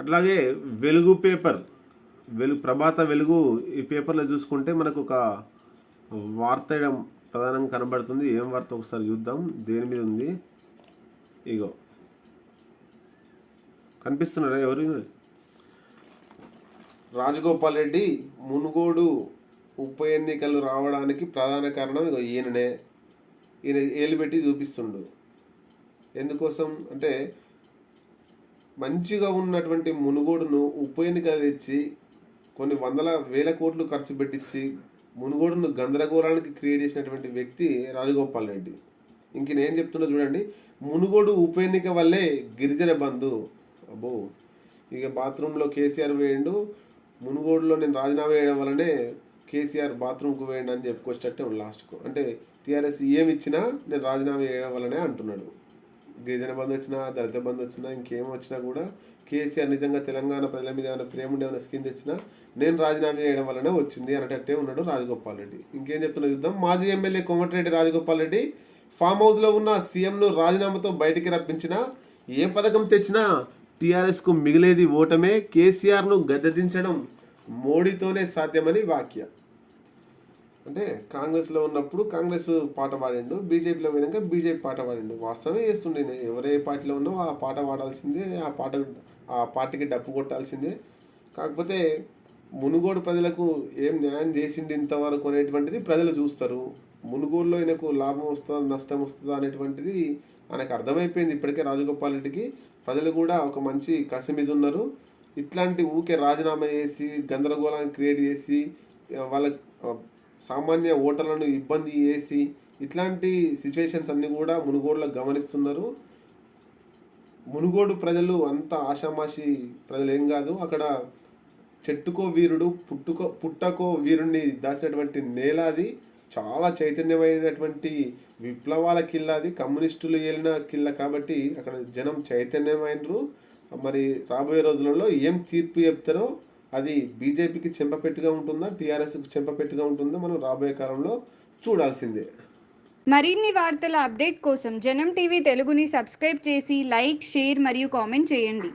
అట్లాగే వెలుగు పేపర్ వెలుగు ప్రభాత వెలుగు ఈ పేపర్లో చూసుకుంటే మనకు ఒక వార్త ప్రధానంగా కనబడుతుంది. ఏం వార్త ఒకసారి చూద్దాం. దేని మీద ఉంది? ఇగో. కనిపిస్తున్నారా ఎవరు? రాజగోపాల్ రెడ్డి మునుగోడు ఉప ఎన్నికలు రావడానికి ప్రధాన కారణం ఇగో ఈయననే. ఈయన ఏలు పెట్టి చూపిస్తుండు. ఎందుకోసం? అంటే మంచిగా ఉన్నటువంటి మునుగోడును ఉప ఎన్నిక తెచ్చి కొన్ని వందల వేల కోట్లు ఖర్చు పెట్టించి మునుగోడును గందరగోళానికి క్రియేట్ చేసినటువంటి వ్యక్తి రాజగోపాల్ రెడ్డి. ఇంక నేను చెప్తున్నా చూడండి మునుగోడు ఉప ఎన్నిక వల్లే గిరిజన బంధు. అబ్బో! ఇక బాత్రూంలో కేసీఆర్ వేయండు మునుగోడులో నేను రాజీనామా వేయడం వల్లనే కేసీఆర్ బాత్రూమ్కు వేయండి అని చెప్పుకొచ్చేటట్టే లాస్ట్కు. అంటే టీఆర్ఎస్ ఏమి ఇచ్చినా నేను రాజీనామా చేయడం వల్లనే అంటున్నాడు. గిరిజన బంధు వచ్చినా దళిత బంధు వచ్చినా ఇంకేం వచ్చినా కూడా కేసీఆర్ నిజంగా తెలంగాణ ప్రజల మీద ఏమైనా ప్రేమ ఉండే ఏమైనా స్కీమ్ తెచ్చినా నేను రాజీనామా చేయడం వల్లనే వచ్చింది అనేటట్టే ఉన్నాడు రాజగోపాల్ రెడ్డి. ఇంకేం చెప్తున్నా చూద్దాం. మాజీ ఎమ్మెల్యే కోమటిరెడ్డి రాజగోపాల్ రెడ్డి ఫామ్ హౌస్లో ఉన్న సీఎంను రాజీనామాతో బయటికి రప్పించినా ఏ పథకం తెచ్చినా టీఆర్ఎస్కు మిగిలేది ఓటమే కేసీఆర్ను గద్దెదించడం మోడీతోనే సాధ్యమని వాక్య అంటే కాంగ్రెస్లో ఉన్నప్పుడు కాంగ్రెస్ పాట పాడిండు బీజేపీలో పోయినాక బీజేపీ పాట పాడిండు. వాస్తవమే చేస్తుండే నేను. ఎవరే పార్టీలో ఉన్నా ఆ పాట పాడాల్సిందే ఆ పాట ఆ పార్టీకి డప్పు కొట్టాల్సిందే. కాకపోతే మునుగోడు ప్రజలకు ఏం న్యాయం చేసింది ఇంతవరకు అనేటువంటిది ప్రజలు చూస్తారు. మునుగోడులో ఆయనకు లాభం వస్తుందా నష్టం వస్తుందా అనేటువంటిది ఆయనకు అర్థమైపోయింది. ఇప్పటికే రాజగోపాల్ రెడ్డికి ప్రజలు కూడా ఒక మంచి కసి మీద ఉన్నారు. ఇట్లాంటి ఊకే రాజీనామా చేసి గందరగోళాన్ని క్రియేట్ చేసి వాళ్ళ సామాన్య ఓటర్లను ఇబ్బంది చేసి ఇట్లాంటి సిచ్యువేషన్స్ అన్నీ కూడా మునుగోడులో గమనిస్తున్నారు. మునుగోడు ప్రజలు అంత ఆషామాషి ప్రజలు ఏం కాదు. అక్కడ చెట్టుకో వీరుడు పుట్టుకో పుట్టకో వీరుణ్ణి దాచినటువంటి నేల అది చాలా చైతన్యమైనటువంటి విప్లవాల కిల్ల అది కమ్యూనిస్టులు ఏలిన కిల్ల కాబట్టి అక్కడ జనం చైతన్యమైనరు మరి రాబోయే రోజులలో ఏం తీర్పు చెప్తారో అది బీజేపీకి చెంపపెట్టుగా ఉంటుందా టీఆర్ఎస్కి చెంపపెట్టుగా ఉంటుందా మనం రాబోయే కాలంలో చూడాల్సిందే. మరిన్ని వార్తల అప్డేట్ కోసం జనం టీవీ తెలుగుని సబ్స్క్రైబ్ చేసి లైక్ షేర్ మరియు కామెంట్ చేయండి.